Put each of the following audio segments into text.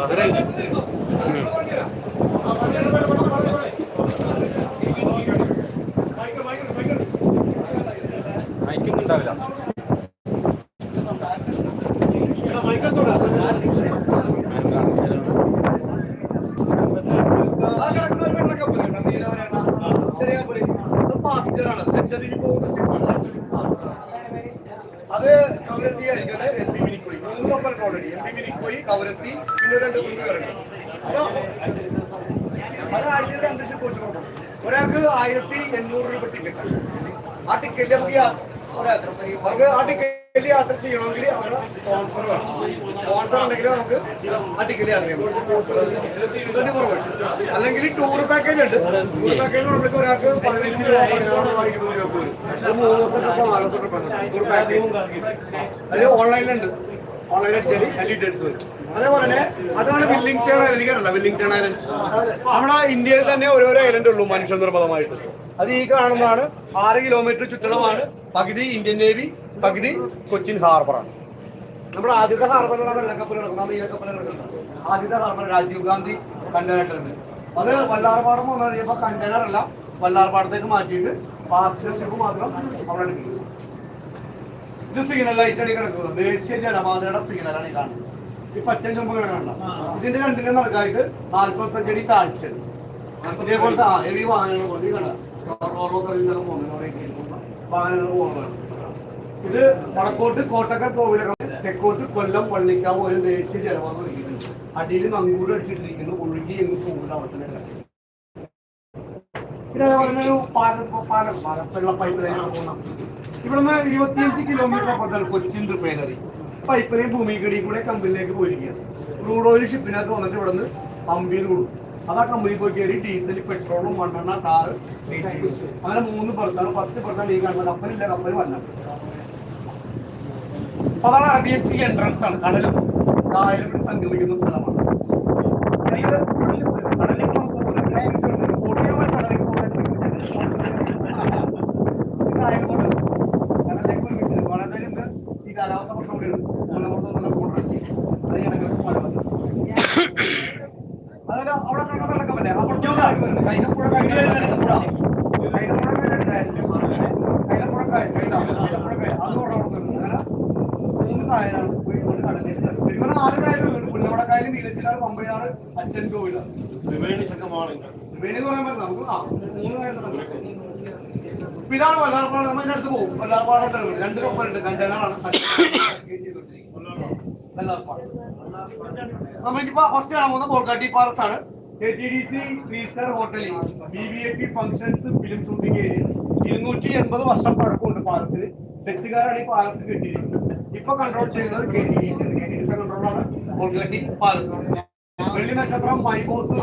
Bahrain അയക്കുന്നുണ്ടാവില്ല ചെറിയ പോലെ പാസ്റ്ററാണ് ലക്ഷദ്വീപ് പോകും കവരത്തി പിന്നെ രണ്ട് കറങ്ങി അപ്പൊ പല ആഴ്ചയിൽ അന്തരീക്ഷം വെച്ച് കൊടുക്കും ഒരാൾക്ക് ആയിരത്തി എണ്ണൂറ് രൂപ ടിക്കറ്റ് ആ ടിക്കറ്റ് നമുക്ക് അവർക്ക് ആ ടിക്കറ്റ് യാത്ര ചെയ്യണമെങ്കിൽ അവിടെ സ്പോൺസർ വേണം. സ്പോൺസർ ഉണ്ടെങ്കിൽ നമുക്ക് ആ ടിക്കറ്റ് യാത്ര ചെയ്യാം അല്ലെങ്കിൽ ടൂർ പാക്കേജ് ഉണ്ട്. ടൂർ പാക്കേജ് നമുക്ക് ഒരാൾക്ക് പതിനഞ്ച് രൂപ പതിനാറ് രൂപ ഇരുപത് രൂപ പോലും മൂന്ന് ദിവസം ട്രിപ്പോ ദിവസം ടൂർ പാക്കേജ് അത് ഓൺലൈനിലുണ്ട് ഓൺലൈനിൽ അടിച്ചാൽ വരും. അതേപോലെ തന്നെ അതാണ് വില്ലിംഗ്ടൺ ഐലൻഡ് കേട്ടല്ല വില്ലിംഗ്ടൺ നമ്മുടെ ഇന്ത്യയിൽ തന്നെ ഓരോരോ ഐലൻഡ് ഉള്ളൂ മനുഷ്യ നിർമ്മിതമായിട്ട് അത് ഈ കാണുന്നതാണ് ആറ് കിലോമീറ്റർ ചുറ്റളവാണ്. പകുതി ഇന്ത്യൻ നേവി പകുതി കൊച്ചിൻ ഹാർബറാണ് നമ്മുടെ ആദ്യത്തെ ഹാർബറിലാണ് വെള്ളക്കപ്പൽ കിടക്കുന്ന നീലക്കപ്പൽ കിടക്കുന്നത് ആദ്യത്തെ ഹാർബർ രാജീവ് ഗാന്ധി കണ്ടെയ്നർ അത് വല്ലാർപാടം എന്ന് പറയുമ്പോൾ കണ്ടെയ്നർ അല്ല വല്ലാർപാടത്തേക്ക് മാറ്റിയിട്ട് പാസഞ്ചർ ഷിപ്പ് മാത്രം അവിടെ എടുക്കും. ഇത് സിഗ്നൽ ലൈറ്റ് അടി കിടക്കുന്നത്. ദേശീയ ജനപാതയുടെ സിഗ്നലാണ് ഈ കാണുന്നത്. ഈ പച്ച ചുമ്പ് കിടക്കണ്ട ഇതിന്റെ രണ്ടിന്റെ നടക്കായിട്ട് നാല്പത്തഞ്ചടി താഴ്ച. ഇതേപോലത്തെ ആ ഹെവി വാഹനങ്ങൾ പോലെ ഈ കണ്ട റോറോ സർവീസ് ഒക്കെ പോകുന്നത് വാഹനങ്ങൾ പോകുന്നതാണ് ഇത് വടക്കോട്ട് കോട്ടക്ക കോവിലകം തെക്കോട്ട് കൊല്ലം പള്ളിക്കാവ് ഒരു ദേശീയ ജലപാത വിളിക്കുന്നുണ്ട്. അടിയിൽ മങ്കൂട് അടിച്ചിട്ടിരിക്കുന്നു. ഒഴുകി എന്ന് പോകുന്ന അവസ്ഥ ഇവിടുന്ന് ഇരുപത്തിയഞ്ച് കിലോമീറ്റർ അപ്പുറത്താണ് കൊച്ചിൻ റിഫൈനറി പൈപ്പ് ലൈൻ ഭൂമിക്കടി കൂടെ കമ്പനിയിലേക്ക് പോയിരിക്കുകയാണ്. ക്രൂഡ് ഓയിൽ ഷിപ്പിനകത്ത് വന്നിട്ട് ഇവിടുന്ന് പമ്പ് ചെയ്ത് കൊടുക്കും. ആ കമ്പനി പോയി കയറി ഡീസൽ പെട്രോളും മണ്ണെണ്ണ കാറ് അങ്ങനെ മൂന്ന് പുറത്താണ് ഫസ്റ്റ് പുറത്താണ് ഈ കാണുന്നത്. കപ്പലില്ല കപ്പൽ വന്നത് അതാണ് അറബിയൻ സി എൻട്രൻസ് ആണ്. കടലും കായലും സംഗമിക്കുന്ന സ്ഥലമാണ്. കടലിലേക്ക് നമുക്ക് പോകുന്നത് ബോട്ട് ചെയ്യാൻ വേണ്ടി കടലിലേക്ക് പോകാൻ കടലിലേക്ക് ഒരുമിച്ച് വളരെ ഈ കാലാവസ്ഥ പ്രശ്നം കൂടിയാണ് അത് അതൊരു അവിടെ കിടക്കുന്ന വെള്ളക്കപ്പല്ലേ അപ്പോൾ കൈതപ്പുഴ കൈതപ്പുഴ കൈതപ്പുഴ കൈതപ്പുഴ കൈതപ്പുഴ അത് അവിടെ മൂന്ന് കായലാണ്. ശരിക്കും നാല് കായലുണ്ട് പുന്നമടക്കായൽ നീലച്ചിലാർ പമ്പയാറ് അച്ഛൻ കോവിലാണ് ത്രിവേണി എന്ന് പറ്റില്ല നമുക്ക് ആ മൂന്ന് കായലുണ്ട്. ഇതാണ് വല്ലാർപ്പാട് നമ്മൾ ഇതിന്റെ അടുത്ത് പോകും വല്ലാർപ്പാട് രണ്ട് കപ്പലുണ്ട് കണ്ടെയ്നറാണ് വല്ലാർപ്പാട് നമ്മളിപ്പോ ഫസ്റ്റ് കാണാൻ പോകുന്ന ബോർഗാട്ടി പാലസ് ആണ് K T D C three star ഹോട്ടലിൽ B B A P functions film shooting area ഇരുന്നൂറ്റി എൺപത് വർഷം പഴക്കമുണ്ട് പാലസിന് ഡച്ചുകാരാണ് ഈ പാലസ് കെട്ടിയിരിക്കുന്നത് ഇപ്പൊ കൺട്രോൾ ചെയ്യുന്നത് K T D C K T D C കൺട്രോളാണ് Bolgatty palace വെള്ളി നക്ഷത്രം മൈബോസ്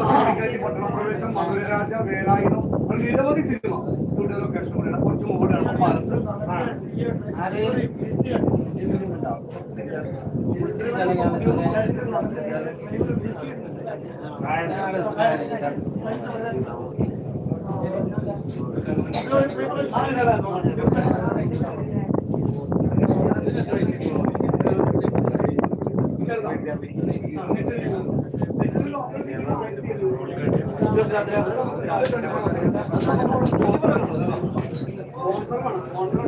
പട്ടണപ്രവേശം മധുരരാജ വേലായുധം നിരവധി സിനിമ സ്റ്റുഡിയോ ലൊക്കേഷൻ കൂടെയാണ് കുറച്ച് സ്പോൺസർ സ്പോൺസർ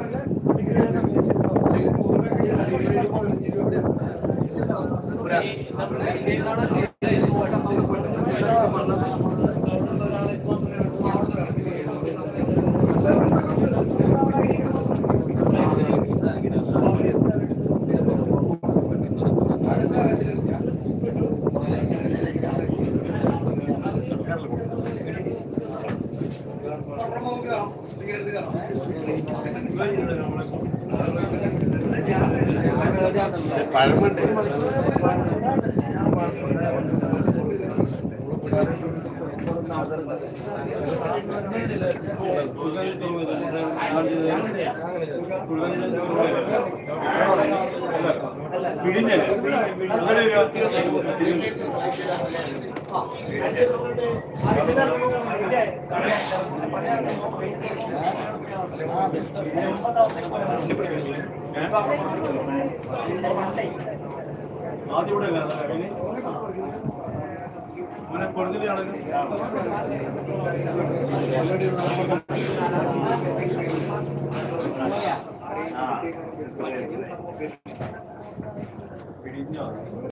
പഴമുണ്ട് പുഴ മുമ്പോട്ടാണ് പാലസ് ആദ്യം ഇവിടെ അല്ല അങ്ങനെ കൊടുത്തിട്ടാണെങ്കിൽ പിടിഞ്ഞോ